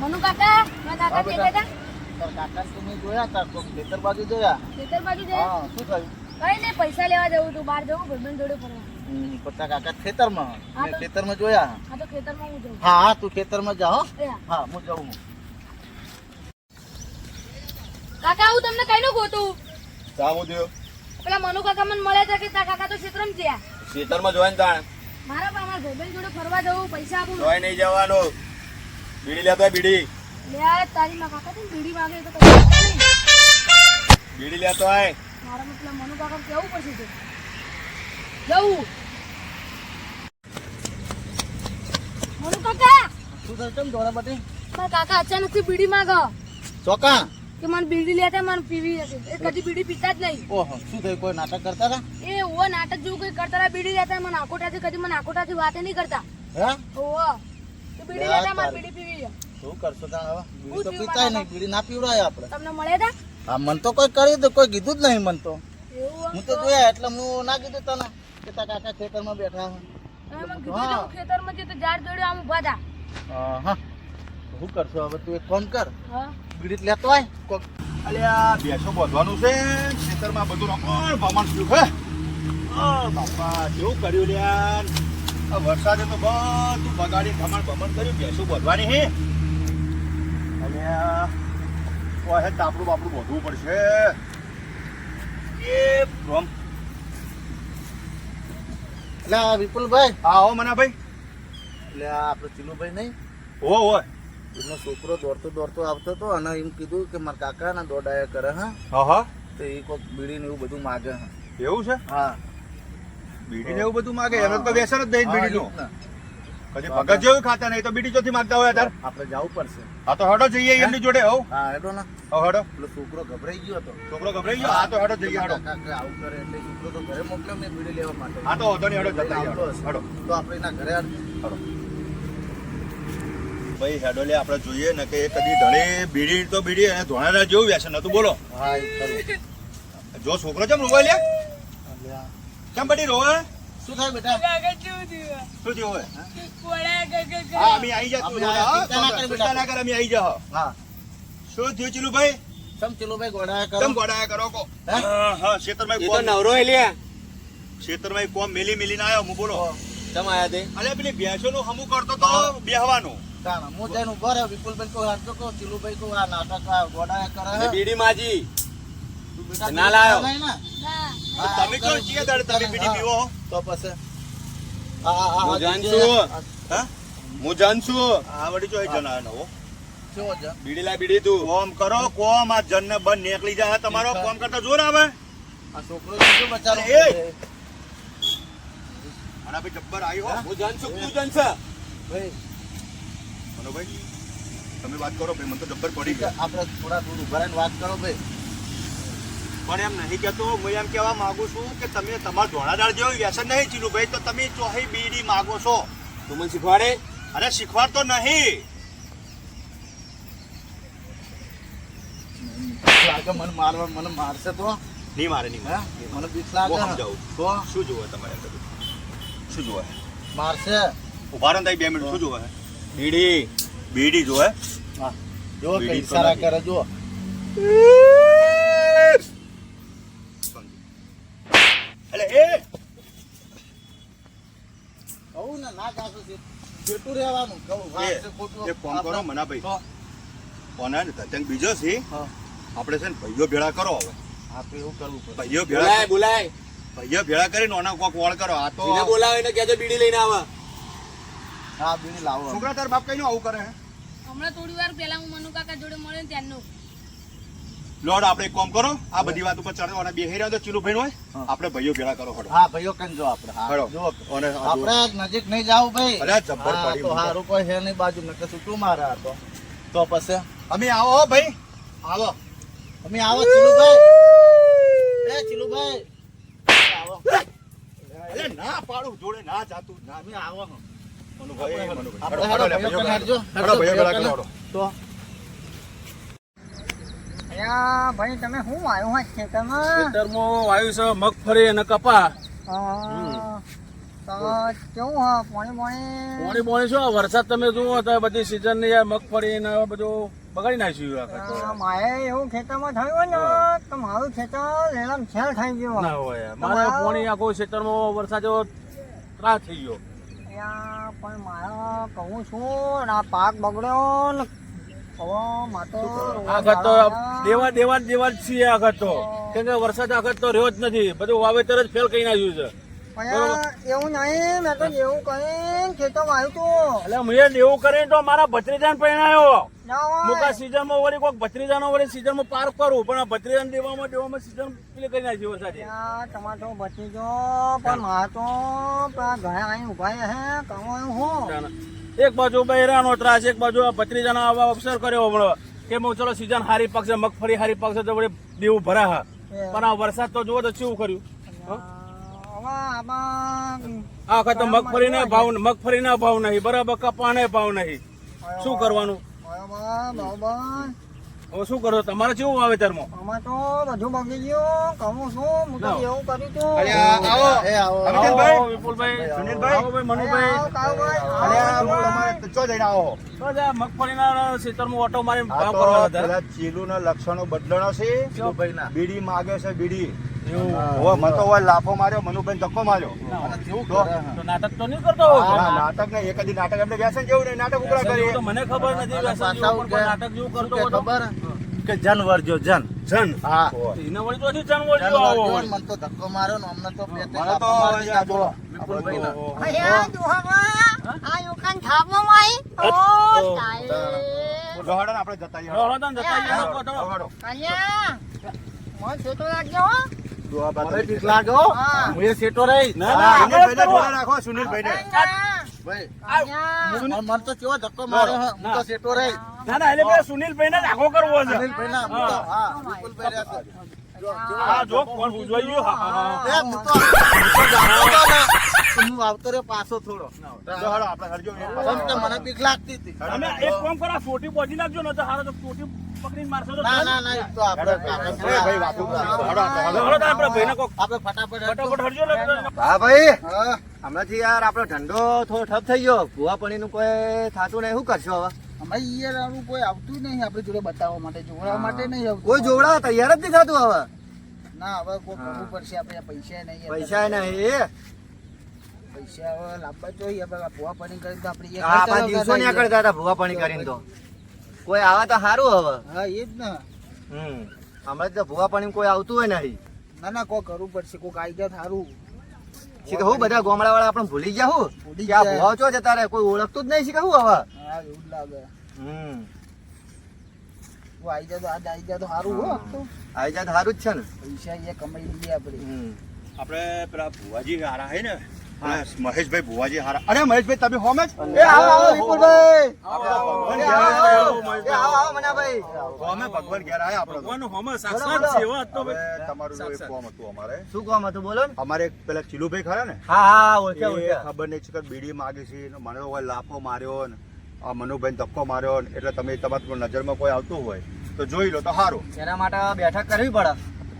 મનુ કાકા મારા કાકા કે બેટા. બેટા તાર કાકા તો જોયા તાર કોક ખેતર બાજુ જોયા. ખેતર બાજુ છે હા શું થયું? કઈ નહીં પૈસા લેવા જવું તું બહાર જવું ભાઈબંધ જોડે ફરવા. હમ, કાકા ખેતરમાં. મેં ખેતરમાં જોયા. તો ખેતરમાં હું જઉં. હા હા તું ખેતરમાં જા હો. હા. હા હું જાઉં. હું કાકા હું તમને કઈ નું ગોતું? સામું થયો પેલા મનુ કાકા મને મળ્યા હતા કે તા કાકા તો ક્ષેત્રમ ગયા. ખેતરમાં જોઈને તાણ. મારા પણ મારા ભાઈબંધ જોડે ફરવા જવું પૈસા આપું. જોઈ નહીં જવાનું. બીડી લેતો બીડી. લે તારી માં કાકા છે બીડી માંગે તો. બીડી લેતો આય મારા મતલબ મનુ કાકા કેવું પડશે તે? જવું. મનુ કાકા! તું તો કેમ દોડા બટી મારા કાકા અચાનકથી બીડી માંગો. ચોકા? કે મને બીડી લેતા મને પીવી હશે. એ કદી બીડી પીતા જ નહીં. ઓહો શું થયું? કોઈ નાટક કરતા હતા? એ ઓ નાટક જેવું કઈ કરતા હતા બીડી લેતા મને આકોટાથી કદી મને આકોટાથી વાતે નહીં કરતા. હે? ઓહો તો બીડી લેતા મને બીડી પીવી. શું કરશો તા હવે? બીડી તો પીતા નહીં બીડી ના પીવડાય આપણે. તમને મળે તા? હા મન તો કોઈ કરી દે કોઈ કીધું જ નહીં મન તો. હું તો જોયા એટલે હું ના કીધું તને કે તા કાકા ખેતરમાં બેઠા હા તો ખેતરમાં જઈ તો ઝાડ જોડ્યો આમ ઊભા હતા હા. હા શું કરશો હવે? તું એક ફોન કર. હા. બીડી લેતો હોય. કોક અલ્યા બેસો બોધવાનું છે. ખેતરમાં બધું રમણ ભમણ થયું હે? બાપા કેવું કર્યું લ્યા? વરસાદે તો બધું બગાડી ભમણ ભમણ કર્યું. બેસો બોધવાની હે. અને ઓય હે તાપડું બાપડું બોધવું પડશે. એ રોમ એટલે વિપુલભાઈ. હા હો મના ભાઈ એટલે આપણો ચીલુભાઈ નહીં. હો હોય. એમનો છોકરો દોડતો દોડતો આવતો હતો અને એમ કીધું કે મારા કાકા ના દોડાયા કરે હા. હા તો એ કોઈક બીડી ને એવું બધું માગે હા. એવું છે? હા. બીડી ને એવું બધું માગે? એમને તો વ્યસન જ નહીં હા, બીડીનું. ઈ કદી ભગત જેવું ખાતા નહીં તો બીડી ચોથી માંગતા હોય તાર આપણે જવું પડશે. હા તો હડો જઈએ એમની જોડે હો. હા હેડો ને. હો હડો. પેલો છોકરો ગભરાઈ ગયો હતો. છોકરો ગભરાઈ ગયો? હા તો હડો જઈએ હડો. આવું કરે એટલે છોકરો તો ઘરે મોકલ્યો મેં બીડી લેવા માટે. હા તો વાંધો નહીં હડો જતા લઈને આવતો રહીએ, હશે. હડો. તો આપણે એના ઘરે હડો. ભાઈ હેડો લે આપણે જોઈએ ને કે કદી ઢળે બીડી તો બીડી અને ધોળાના જેવું વ્યસન હતું બોલો? હા જો છોકરો કેમ રોવા લે? કેમ બધી રોવા? શું થાય બેટા? શું થયું હોય હા અમે આવી જા તું ના કર બેટા. ચિંતા કર અમે આવી જા હા. શું થયું ચીલુભાઈ ચમ ચીલુભાઈ ગોડાયા કરો? તમ ગોડાયા કરો કો? હા? હા તો કોમ નવરો એલિયા ખેતરમાં કોમ મેલી મેલીને આવ્યો હું બોલો. તમ આયા તે? અરે પેલી ભેંસોનું હમું કરતો તો બેહવાનું. હું જઈને ઊભો રહ્યો વિપુલભાઈ કહું હાથ કહો ચીલુભાઈ કહું આ નાટક આ ગોળાયા કરે બીડી માજી. ના લાયો. તમે કયો છીએ દાડે તમે બીડી પીવો હો? તો પછી? આ- આ- આ- હું આ જાણ જે- છું. આ- હા? હું જાણ છું. આ વળી જો બીડી લાય બીડી તું. કોમ કરો કોમ. આ જન ને બંધ નીકળી જાય. તમારો કોમ કરતા જોર આવે. આ છોકરો બીજો બચારો? એ! ભાઈ જબ્બર આવ્યો હું. જાણશું તું જાણશે. ભાઈ મનોભાઈ તમે વાત કરો ભાઈ મને તો ડબ્બર પડી ગયો આપણે થોડા દૂર ઊભા રહીને વાત કરો ભાઈ. પણ એમ નહીં કહેતો હું એમ કહેવા માગું છું કે તમે તમારા ધોળાદાર જેવું વ્યસન નહીં ચીલું ભાઈ તો તમે ચોહી બીડી માગો છો. તું મને શીખવાડે? અરે શીખવાડ તો નહીં લાગે મને મારવા મને મારશે તો? નહીં મારે નહીં મારે. મને બીક લાગે. જાઉં સમજાવું. તો? શું જોવે તમારે શું જોવે? મારશે? ઊભા રહે બે મિનિટ શું જોવે? બીડી. બીડી જોવે હા? જો કે ઈશારા કરે જો. અલે એ! કહું ને ના કાસો છે. જેટલું રહેવાનું કહું વાત છે ખોટું. એક કામ કરો મના ભાઈ તો કોને ને બીજો છે. હા. આપણે છે ને ભાઈઓ ભેળા કરો હવે. આપણે એવું કરવું પડે. ભાઈઓ બોલાય ભેળા બોલાય ભાઈઓ ભેળા કરીને ઓના કોક વળ કરો. આ તો બોલાવે એને કહેજો બીડી લઈને આવે. હા બીડી લાવો છોકરા તાર બાપ કઈ આવું કરે હે? હમણાં થોડી વાર પહેલા હું મનુ કાકા જોડે મળ્યો ને ત્યારનું. લોડ આપણે કોમ કરો. આ બધી વાત ઉપર ચડો અને બેહી રહ્યો તો ચીલું ભાઈ હોય. આપણે ભાઈઓ ભેળા કરો હડો હા ભાઈઓ કન જો આપણે? હા જો અને આપણે નજીક નહીં જાવ ભાઈ. અરે જબ્બર પડી તો હારું કોઈ હે નહીં બાજુ. નકર તું મારે આ તો? તો પછી? અમે આવો હો ભાઈ. આવો અમે આવો ચીલુભાઈ એ ચીલુભાઈ આવો. અરે ના પાડું. જોડે ના જાતું. ના. અમે આવો. વરસાદ તમે જુઓ તો બધી સિઝનની મગફળી ને બધું બગાડી નાખ્યું. મારે એવું ખેતરમાં થયું ને, તો મારું ખેતર લેલામ છેલ થઈ ગયું ના હોય, મારે પોણી આખો ખેતરમાં વરસાદ ત્રાસ થઈ ગયો પણ મારા કહું છું આ પાક બગડ્યો ને હવે તો દેવા દેવા દેવા જ છીએ આખા તો. કેમ કે વરસાદ આગળ તો રહ્યો જ નથી. બધું વાવેતર જ ફેલ કરી નાખ્યું છે. એવું નહીં મેં તો એવું આવ્યું એટલે મેં એવું કરીને તો મારા ભત્રીજાને હોય. મુકા સીઝનમાં વળી કોઈક ભત્રીજાનો વળી સીઝનમાં પાર કરું પણ આ ભત્રીજાને દેવામાં દેવામાં સીઝન પેલી કરી નાખી વરસાદે. બચી ગયો પણ મારે તો ઘરે આવીને ઊભા હે કમાયું હું. એક બાજુ બૈરાનો ત્રાસ એક બાજુ આ ભત્રીજાનો આવા અવસર કર્યો હમણાં. કે હું ચલો સીઝન હારી પાકશે મગફળી હારી પાકશે તો વળી દેવું ભરા હા. પણ આ વરસાદ તો જુઓ તો શું કર્યું? આ વખત મગફળીને ભાવ મગફળીના ભાવ નહીં બરાબર કપાને ભાવ નહીં. શું કરવાનું? બરાબર બરાબર હવે શું કરો? તમારે કેવું વાવેતરમાં આમાં તો બધું બગડી ગયું. કહું છું. હું તો એવું કર્યું તું અરે આવો. એ આવો. અમિતભાઈ. વિપુલભાઈ સુનિલભાઈ. આવો ભાઈ મનુભાઈ. અરે હું તમારે ચો જઈને આવો. તો જ આ મગફળીના ખેતરમાં ઓટો મારીને ભાવ કરવા હતા. ચીલુના લક્ષણો બદલણો છે. બીડી માગે છે બીડી. એવું. હવે મને તો લાફો માર્યો મનુભાઈ ધક્કો માર્યો. કેવું નાટક તો નહીં કરતો હોય? નાટક ને એક જ નાટક. એમને વ્યસન જેવું નહીં નાટક ઉકળા વ્યસન તો મને ખબર નથી વ્યસન જેવું પણ નાટક જેવું કરતો કે ખબર? કે જન વર્જો જન. જન. હા. એને વળી તો જન વળી આવો? મને તો ધક્કો માર્યો ને અમને તો મને તો આ આ? ઓ, સાહેબ. આપણે જતા જતા મને બીક લાગે હો. હા. હું એ સેટો રહી. ના, ના, રાખો સુનિલભાઈને. અલ્યા, ભાઈ. અલ્યા. મને તો કેવો ધક્કો માર્યો હું. તો સેટો રહી. ના ના એટલે પેલા સુનિલભાઈને જ કરવો છે. હા. કોણ હા, હા, હા. આવતો રે પાછો થોડો. દોહાડો આપણે કેમ મને બીક લાગતી હતી. તમે એક કામ કરો ફોટી બોજી નાખજો ને તો હારો તો ફોટી પકડીને મારશો તો ના ના ના તો આપણે ભાઈ વાતો કરો. દોહાડો આપણે, હળો. તો આપણે ભાઈને કો આપણે ફટાફટ ફટાફટ હરજો ને હા ભાઈ. હા. હમણાંથી યાર આપણો ધંધો થોડો ઠપ થઈ ગયો. ભૂવા નું કોઈ થાતું નહીં. શું કરશો હવે? અમારે યાર આવું કોઈ આવતું નહીં આપણે જોડે બતાવવા માટે જોવા માટે નહીં આવતું. કોઈ જોવડાવ તૈયાર જ નહીં થતું હવે? ના હવે કોઈ કરવું પડશે આપણે પૈસા નહીં પૈસા નહીં. પૈસા હવે લાવવા જોઈએ આપણે ભૂવા પાણી કરી તો આપણે એ આ ખર્ચા પાંચ દિવસો લગાડીએ. કરતા હતા ભુવા પાણી કરીને તો. કોઈ આવે તો સારું હવે. હા એ જ ને. હમ. હમણાં તો ભુવા પાણી કોઈ આવતું હોય નહીં. ના ના કોઈ કરવું પડશે કોઈ આવી સારું છે કે હું બધા ગામડા વાળા આપણે ભૂલી ગયા હું? કે આ. ભુવા ચો જતા રહે કોઈ ઓળખતું જ નહીં છે કે હું હવે? હા એવું લાગે. હમ. કોઈ આવી જાય તો આજ આવી જાય તો સારું હો. તો આવી જાય તો સારું જ છે ને. પૈસા એ કમાઈ લઈએ આપણે. આપણે પેલા ભુવાજી હારા હે ને? મહેશભાઈ ભુવાજી હારા. અરે મહેશભાઈ તમે હોમે જ? એ આવો આવો વિપુલભાઈ. ભગવાન એ ઘેર આવો આયા. આવો એ આવો આવો મનાભાઈ. હોમે ભગવાન ઘેર આયા આપણે તો. ભગવાનનો સાક્ષાત સેવા તો તમારું એક કામ હતું અમારે. શું કામ હતું બોલો ને. અમારે એક પેલા ચીલુભાઈ ખરા ને? હા હા એ ઓળખ્યા ઓળખ્યા. ખબર નહીં છે કે બીડી માગે છે મને કોઈ લાફો માર્યો ને આ મનુભાઈ ધક્કો માર્યો ને એટલે તમે તમારી નજરમાં કોઈ આવતું હોય તો જોઈ લો તો સારું એના માટે બેઠક કરવી પડે.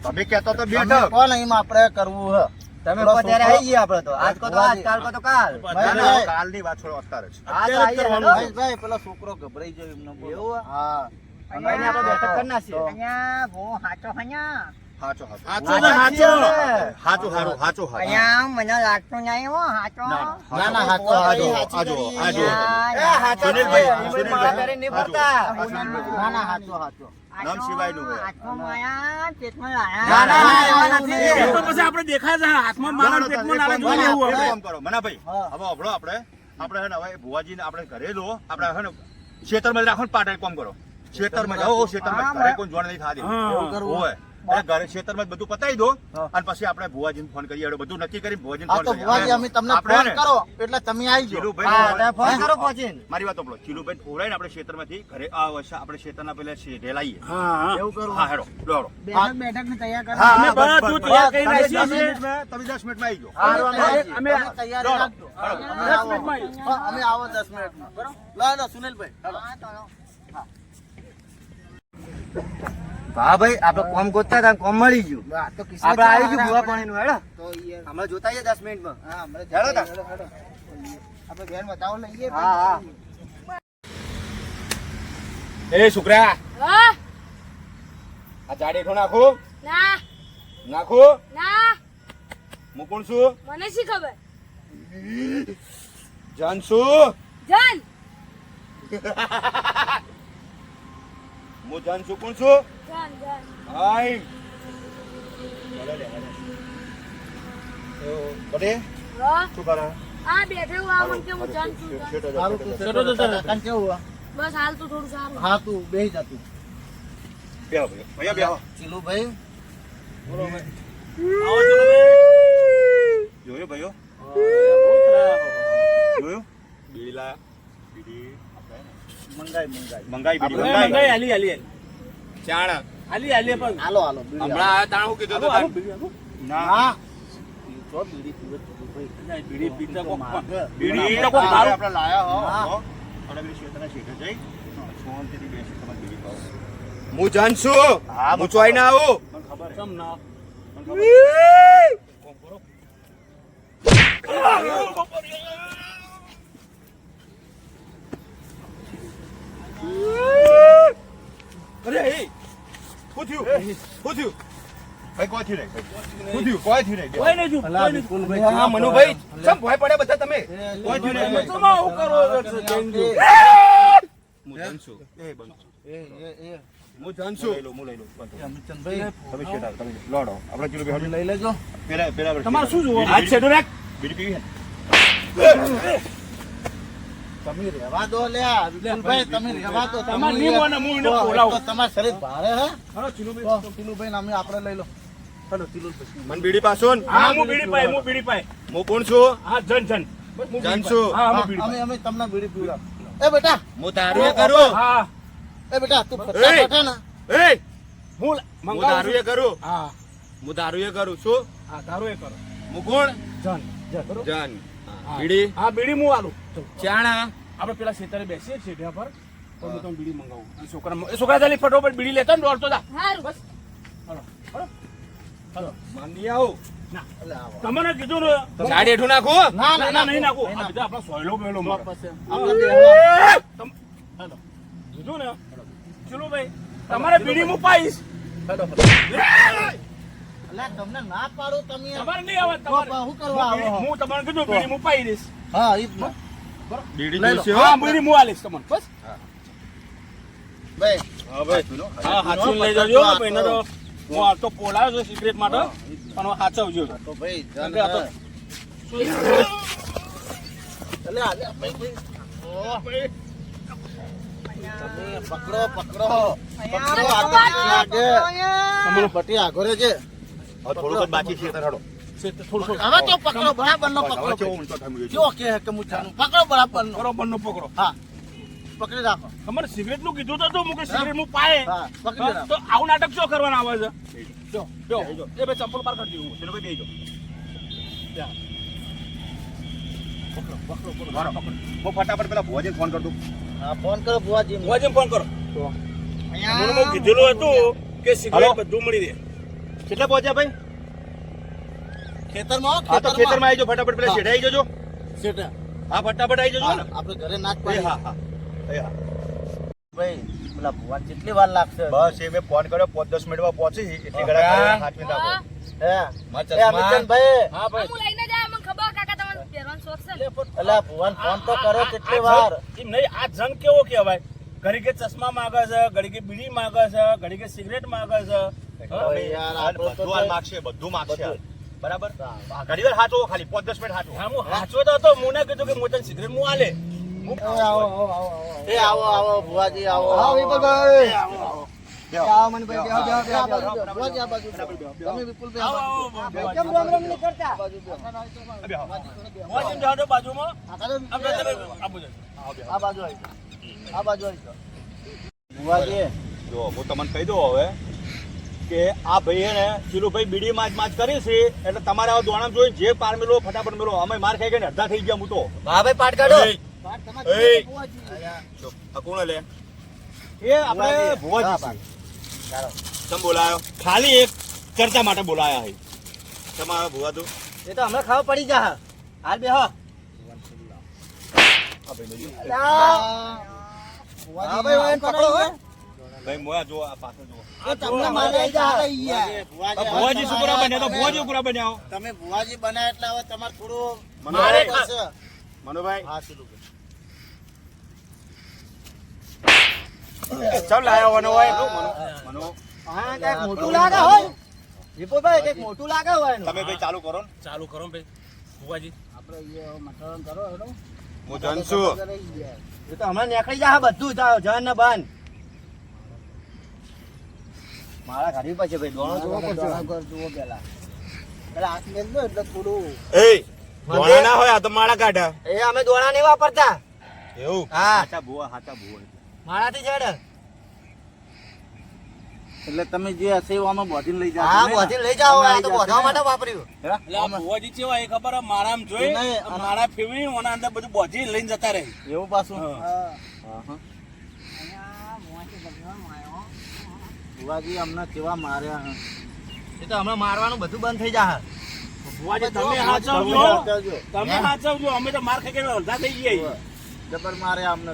તમે કહેતો તો બેઠક. કોણ અહીં આપણે કરવું હે? તમે અત્યારે આવી ગયા આપણે તો. આજ કો તો આજ કાલ કો તો કાલ. કાલની વાત છોડો અત્યારે જ. આજ આવી કરવાનું. ભાઈ પેલો છોકરો ગભરાઈ જાય એમનો બોલો. એવું હા. અહીંયા આપણે બેઠક કરી નાખીએ. અહીંયા બહુ હાચો અહીંયા? હાચો હાચો. હાચો હાચો. હાચું. હારું હાચું અહીંયા મને લાગતું નહીં હો હાચો. ના ના હાચો. આજો આજો આજો એ હાચો સુનિલભાઈ, સુનિલભાઈ. ના ના હાચો હાચો. નામ સિવાયનું હે. હાથમાં માયા પેટમાં ના, લાયા ના, ના, એવા નથી. એ તો પછી આપણે દેખાય છે હાથમાં મારા ના, ના, પેટમાં એક જોઈ કરો, લેવું એક આપણે. કામ કરો મનાભાઈ હા. હવે અભળો આપણે આપણે હે ને હવે ભુવાજીને આપણે ઘરે લો આપણે હે ને ખેતરમાં રાખો ને પાટણ કામ કરો ખેતરમાં જાઓ ખેતરમાં. ઘરે કોઈ જોણ નહીં થાય દે એવું કરવું હોય એટલે ઘરે ખેતરમાં જ બધું પતાવી દો અને પછી આપણે ભુવાજીને ફોન કરીએ. એટલે બધું નક્કી કરી ભુવાજીને ફોન તો કરીએ. અમે તમને ફોન કરો એટલે તમે આવી જાઓ. ચીલુભાઈ ફોન કરો પહોંચીને. મારી વાત સાંભળો. ચીલુભાઈ ફોરાઈને આપણે ખેતરમાંથી ઘરે આ વર્ષે આપણે ખેતરના પેલા શેઢે લાવીએ હા. એવું કરો? હા હેડો દોડો બેઠક ને તૈયાર કરો. અમે બધું તૈયાર કરી તમે નાખીએ દસ છીએ. મિનિટમાં- તમે દસ મિનિટમાં આવી જાઓ. અમે તૈયારી રાખજો. હેડો. દસ મિનિટમાં આવી. અમે આવો દસ મિનિટમાં. લો લો સુનિલભાઈ. હા, ચાલો. હા. ભાઈ આપણે કોમ ગોતતા હતા કોમ મળી ગયું. આ તો કિસ્મત આપણે આવી ગયું ભૂવા પાણી પાણીનું હેડો. તો હમણાં જોતા આવીએ દસ મિનિટમાં. હા હેડો. આપણે ઘેર બતાવો લઈએ હા હા. એ છોકરા. આ જાડેઠો નાખો નાખું. ના. નાખું. ના. હું કોણ છું? મને શી ખબર? જાન છું. જાન. હું જાન છું કોણ છું? આ બેઠે આ મને. સારું તું ચલો તો ચાલો. કાન કેવું બસ હાલ તો થોડું સારું હા તું બેહી જા તું બેહો ભૈયા બેહો ચીલુભાઈ જોયો ભાઈઓ જોયો બીલા બીડી મંગાઈ મંગાઈ મંગાઈ બીડી મંગાઈ, હાલી મંગાઈ, આલી આલી આલી. ચાણ આલી આલી પણ. હાલો હાલો હમણાં આ તાણ હું કીધું આલું, તું આલું, તાન? બીડી આલું. ના. તો બીડી પીવે ચીલુભાઈ બીડી પીતા કોક બીડી પીતા કોક દારૂ. આપણે લાયા હો અને પેલી શેતરના શેઠે જઈ. શાંતિથી બેસી તમારે બીડી પાવો હું જાન હું ચોઈ ના આવું. ખબર. છે ચમ ના. મને ખબર. અરે એ શું થયું? શું થયું? ભાઈ કોઈ થયું નહીં શું થયું? કોઈ થયું? નહીં કોઈ નહીં થયું, કોઈ નહીં હા મનુભાઈ ચમ ભય પડે બધા તમે? કોઈ થયું નહીં તમે આવું કરો છો, જૈનજી. હું જાન છું. એ બન એ એ એ. હું જાન છું. લઈ લઉં હું લઈ લઉં બંધ તમે શેઠ આવો, તમે લોડો. આપણે ચીલું બેહો લઈ લેજો. પેલા પેલા તમારે શું જોવું? રાખ. બીડી પીવી છે તમે રહેવા દો લ્યા વિપુલભાઈ તમે રહેવા દો. તમે તમારે નહીં મને, હું બોલાવું. તો શરીર ભારે હે? હાલો, ચીલુભાઈ. તો નામે આપણે લઈ લો. હેલો મન બીડી પાસો ને. હા હું બીડી પાય હું બીડી પાય. હું કોણ છું? હા જન જન. બસ હું બીડી છું. હા અમે અમે તમને બીડી પીવડાવ. એ બેટા હું દારૂ કરું. હા. એ બેટા તું ફટા એ! ફટા ના. એ! હું મંગાવું કરું. હા. હું દારૂ કરું. છું હા દારૂ એ કરું. હું કોણ? જન જન? હા. બીડી? હા બીડી હું આલું. ચાણા આપણે પેલા ખેતરે બેસીએ છીએ પર તો હું તમને બીડી મંગાવું. એ છોકરા એ છોકરા ચાલી ફટોફટ બીડી લેતા ને દોડતો જા. સારું બસ. હલો. હલો. હલો. માંડી આવો. તમને કીધું ને સાડી હેઠું નાખું? ના ના ના નહીં નાખો. આ બધા આપણા સોયલો મેલો હેલો. કીધું ને ચલો ભાઈ. તમારે બીડી હું પાઈશ હેલો, હેલો. તમને ના પાડો તમે તમારે નહીં આવે તમારે. તો કરવા આવો હું? તમને તમારે કીધું બીડી હું પાઈ દઈશ હા ને. બીડી જોઈશે હા બીડી હું આલીશ તમને. બસ. ભાઈ હા ભાઈ. હા હાચવીને લઈ જજો ભાઈ તો હું આ તો પોલાયો છું સિગરેટ માટે પણ હાચવજો. તો ભાઈ જાન આ તો- ભાઈ. પકડો પકડો. પકડો આગળ લાગે તમારો પટી આગળ છે થોડુંક બાકી છે હવે તો પકડો. બરાબર નો હવે પકડો જો કે કે હું પકડો હા. પકડી રાખો. તમારે સિગરેટનું કીધું તો તું કે સિગરેટ હું પાય. હા પકડી હા, રાખો. તો આવું નાટક શું કરવાના આવે છે? જો જો એ ભાઈ ચંપલ બાર કાઢી દઉં ભાઈ. પકડો હું ફટાફટ પેલા ભુવાજીને ફોન કરો હા ફોન કરો ભુવાજી. ભુવાજી ફોન કરો. કીધેલું હતું કે સિગરેટ બધું મળી રહે. કેટલા પહોંચ્યા ભાઈ? ખેતરમાં હા તો ખેતરમાં. આવી જાઓ ફટાફટ પેલા આવી જજો હા ફટાફટ આવી જજો ને આપણે ઘરે એ હા હા. હા. ભાઈ પેલા ભુવા કેટલી વાર લાગશે. બસ એ મેં ફોન કર્યો પાંચ દસ મિનિટમાં પહોંચી એટલી હા. ઘડા હાથવી રાખો હે. મારા એ ચશ્મા. હા ભાઈ. હું લઈને જાય મને ખબર કાકા તમને પહેરવાનો શોખ છે ને. અલા ફોન. તો કરો કેટલી વાર. નહીં આ જંગ કેવો કહેવાય? ઘડી કે ચશ્મા માંગે છે ઘડી કે બીડી માંગે છે ઘડી કે સિગરેટ માંગે છે. બધું માગશે બધું માગશે. હાલ. બરાબર ઘણી વાર હાચવો ખાલી પાંચ દસ મિનિટ હાચવો હા હું હાચવો તો હતો મું ના કીધું કે તને સિગરેટ મું આલે એ આવો આવો આવો એ આવો આવો ભુવાજી આવો આવો વિપુલભાઈ. આવો આવો હું તમને કહી દઉં હવે કે આ ભાઈ ને ચીલુભાઈ બીડી માજ માજ કરી છે એટલે તમારે આ દોણમ જોઈ જે પાર મેલો ફટાફટ મેલો અમે માર ખાઈ ગઈને અડધા થઈ ગયા હું તો. હા ભાઈ પાટ કાઢો. કોણ લે? એ આપણે ભુવાજી. તમે બોલાયો? ખાલી એક ચર્ચા માટે બોલાયા હે તમારા ભુવા તો? એ તો હમણાં ખાવા પડી જા હાલ બે હો હા ભાઈ પકડો હો. ભાઈ મોયા જો આ પાછળ જો તમને મારે આઈ ભુવાજી, ભુવાજી શું બન્યા? તો ભુવાજી પૂરા બન્યા તમે ભુવાજી બન્યા એટલે હવે તમારે થોડું મારે મનુભાઈ. હા, શીલું. ચાલ લાયો મનો હોય? મનો હા કંઈક મોટું લાગે હોય. વિપુલભાઈ કંઈક મોટું લાગે હોય તમે ભાઈ ચાલુ કરો ને. ચાલુ કરો ભાઈ. ભુવાજી. હું જનશું એ તો હમણાં નીકળી જાય બધું જાઓ. જન ને બન. મારા ઘરે પછી ભાઈ દોણો જોવો પડશે પેલા. હાથ મેલજો એટલે થોડું એ દોણા ના હોય આ તો માળા કાઢા. એ અમે દોણા નહીં વાપરતા. એવું? હા. હાચા ભુવા હાચા ભુવા. મારાથી જડ એટલે તમે જે હશે આમાં બોધીને લઈ જાઓ હા લઈ જાઓ આ તો બોધવા માટે વાપર્યું. એટલે આ ભુવાજી કેવા એ ખબર માળામાં જોઈ માળા ફેરવી ઓના અંદર બધું બોધી લઈને જતા રહે. એવું પાછું? હા. હા, હા. ભુવાજી અમને કેવા માર્યા એ તો હમણાં મારવાનું બધું બંધ થઈ જાય ભુવાજી તમે હાચવજો. તમે હાચવજો. અમે તો માર ખાઈ ગયા અડધા થઈ ગયા. જબર માર્યા અમને.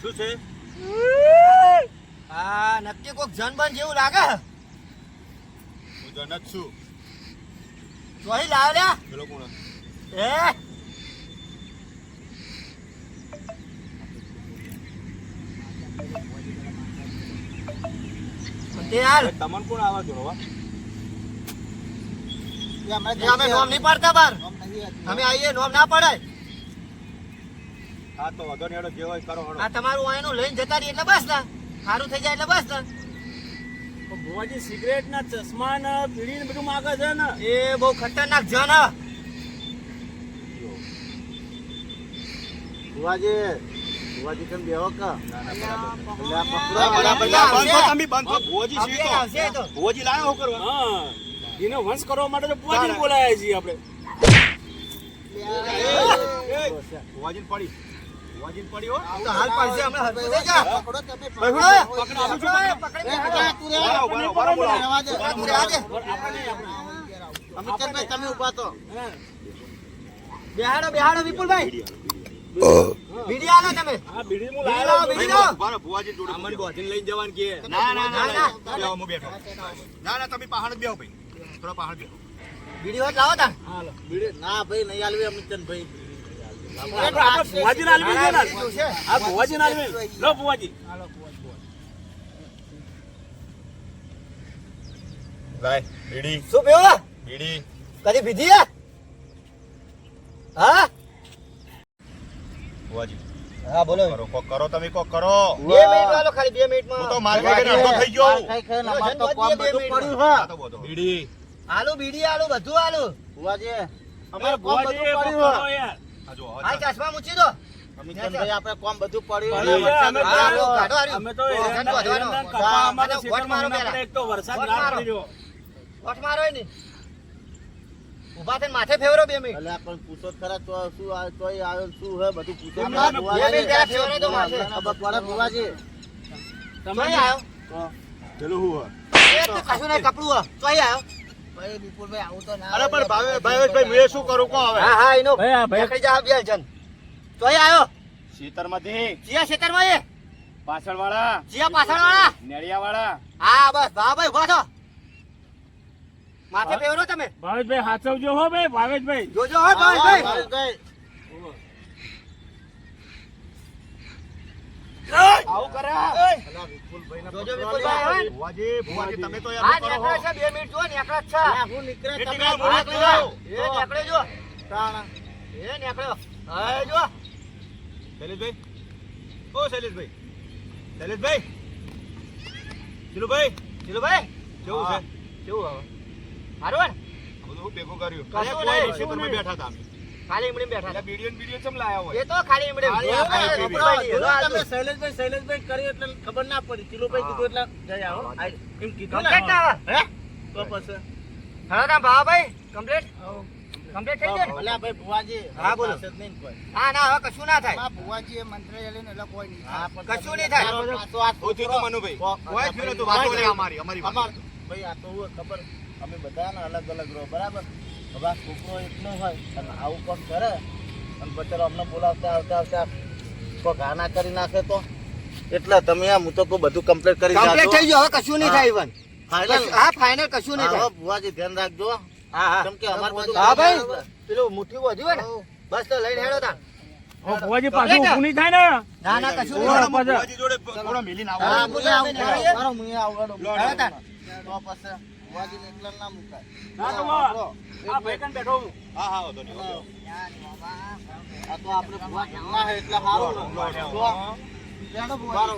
શું છે? હા નક્કી કોક જનબન જેવું લાગે હું? જન જ છું. જોઈ લાવ લ્યા પેલો કોણ એ તે હાલ. તમને કોણ આવા જોડવા અમે નોમ નહીં પાડતા બાર. નોમ નહીં હતું. અમે આવીએ નોમ ના પડાય. હા તો વધો ને જે હોય કરો હેડો આ તમારું વાયનું લઈને જતા રહી એટલે બસ ને. સારું થઈ જાય એટલે બસ ને. ભુવાજી સિગરેટ ના ચશ્મા ના બીડી ને બધું માગે છે ને? એ બહુ ખતરનાક છે ને ભુવાજી ભુવાજી કેમ બેહો કા. ભુવાજી. ભુવાજી લાયો કરવા? હા. એને વંશ કરવા માટે તો ભુવાજી બોલાયા છીએ આપણે. ભુવાજીને પડી. ભુવાજીને પડી હો. તો હાલ પડશે હમણાં પકડો તમે પકડો. તમે ઊભા તો. બેહાડો બેહાડો વિપુલભાઈ. બીડી તમે. આ બીડી હું લાવો, બીડી લાવો. ભુવાજી જોડે અમન બોધીને લઈને જવાનું કે. ના ના ના ના, ના બેહો, હું બેઠો. ના ના તમે પહાડ બેહો ભાઈ. થોડા પહાડ બેહો. બીડી હોત લાવો તા હાલો બીડી- ના ભાઈ નહીં આલવી અમિતચંદભાઈ આપણે ભુવાજી આલવી છે. ને આ ભુવાજી આલવી લો ભુવાજી. લાય બીડી. શું પીવો? બીડી. કદી પીધી હે? ભુવાજી. હા બોલો. કરો કોક કરો તમે કોક કરો. 2 મિનિટ વાલો ખાલી બે મિનિટમાં. હું તો માર ખાઈ અડધો થઈ ગયો. માર ખાઈ ખાઈને તો કોમ બધું પડ્યું હા. તો બોલો. બીડી. આલુ બીડી આલુ બધું આલુ ભુવાજી અમારે કોમ બધું પડ્યું હા. છે. યાર આ ચશ્મા મૂકી દો. આપણે કોમ બધું પડ્યું. અમે તો વરસાદ મારો ના ઊભા થઈને માથે ફેવરો બે મિનિટ. અલ્યા પણ પૂછો ખરા તો શું આ તોય આવ્યો શું હે? બધું પૂછો જ હમણાં ખરા. બે મિનિટ પહેલા ફેવરો તો માથે. ખબર પડે ભુવાજી તમે ચોઈ આવ્યો પેલું હું એ તો કશું નહીં કપડું હે. ચોઈ આવ્યો ભાઈ વિપુલભાઈ આવું તો ના અરે પણ ભાવે ભાવેશભાઈ મેં શું કરું કો હવે? હા હા એનો ભાઈ, આ ભાઈ- જા બે જન. ચોઈ આવ્યો ખેતરમાંથી ચિયા ખેતરમાં એ? પાછળ વાળા ચિયા પાછળ વાળા નેળિયા વાળા હા બસ. ભા ભાઈ ઊભા છો? માથે બેવરો તમે? ભાવેશભાઈ હાચવજો હો ભાઈ ભાવેશભાઈ. જોજો હો હા, ભાઈ ભાવેશભાઈ. આવું કરે જોજો વિપુલભાઈ, ભુવાજી ભુવાજી તમે તો યાર કરો. નીકળે છે બે મિનિટ જો નીકળે છે હું નીકળે તમે ટીકા ભાગ બોલો. લ્યો. એ નીકળે જો. તાણ. એ નીકળ્યો હા જો શૈલેષભાઈ. ઓ શૈલેષભાઈ. શૈલેષભાઈ. શીલુભાઈ. જીલુભાઈ કેવું છે? કેવું હવે? બધું ભેગું કર્યું. બેઠા હતા ખાલી બેઠા હતા. ને ચમ લાયા હોય? એ તો ખાલી એમડી ખાલી જો આ ખાલી ભાઈ, પીવી. કપડાં લીધો, જોયું આ તમે જો. શૈલેષભાઈ શૈલેષભાઈ કરી એટલે ખબર ના પડી. ચીલુભાઈ કીધું એટલે જઈ આવો. એમ કીધું ને કમ્પ્લેટ ના. આવે? હે? તો પછી? હવે તમે ભાઈ કમ્પ્લેટ કમ્પ્લીટ થઈ ગયો ને? ભાઈ ભુવાજી હા, બોલો. પાસે જ નહીં કોઈ. ના ના હવે કશું ના થાય. ભુવાજી એ મંત્ર લઈને એટલે કોઈ નહીં હા, કશું નહીં થાય. આ મનુભાઈ. કોઈ થયું વાતો અમારી અમારી. ભાઈ આ તો ખબર અમે બધાના અલગ અલગ રહો બરાબર? હવે આ છોકરો એકલો હોય અને આવું કોણ કરે અને પછી અમને બોલાવતા આવતા આવતા કોક આના કરી નાખે તો. એટલે તમે આમ હું તો કોઈ બધું કમ્પ્લીટ કરી કમ્પ્લીટ થઈ ગયો હવે કશું નહીં થાય ઇવન ફાઇનલ હા ફાઇનલ કશું નહીં થાય. બુવાજી ધ્યાન રાખજો. હા હા. કેમ કે અમાર બધું હા ભાઈ. પેલું મુઠ્ઠી વધ્યું હોય ને? બસ તો લઈને હેડો તા ભુવાજી પાછું ઊભું નહીં થાય ને? ના ના કશું નહીં. ઓળખ થાય. પાછા. ભુવાજી જોડે થોડો મિલીને આવો. હા, બોલો, આવું અમે કરો. લડીએ. મારો મુએ આવું કરો. લો, હેડો તાન. તો પછી. ભુવાજીને એકલા ના મુકાય. ના તો આ ભાઈ બેઠો હું. હા હા વાંધો નહીં, વાંધો આ તો આપણે ભુવા જમવા હે એટલે સારું.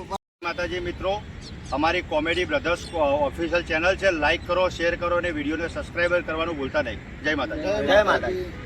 તો માતાજી મિત્રો અમારી કોમેડી બ્રધર્સ ઓફિશિયલ ચેનલ છે. લાઈક કરો શેર કરો અને વિડીયોને સબસ્ક્રાઈબર કરવાનું ભૂલતા નહીં. જય માતાજી. જય માતાજી.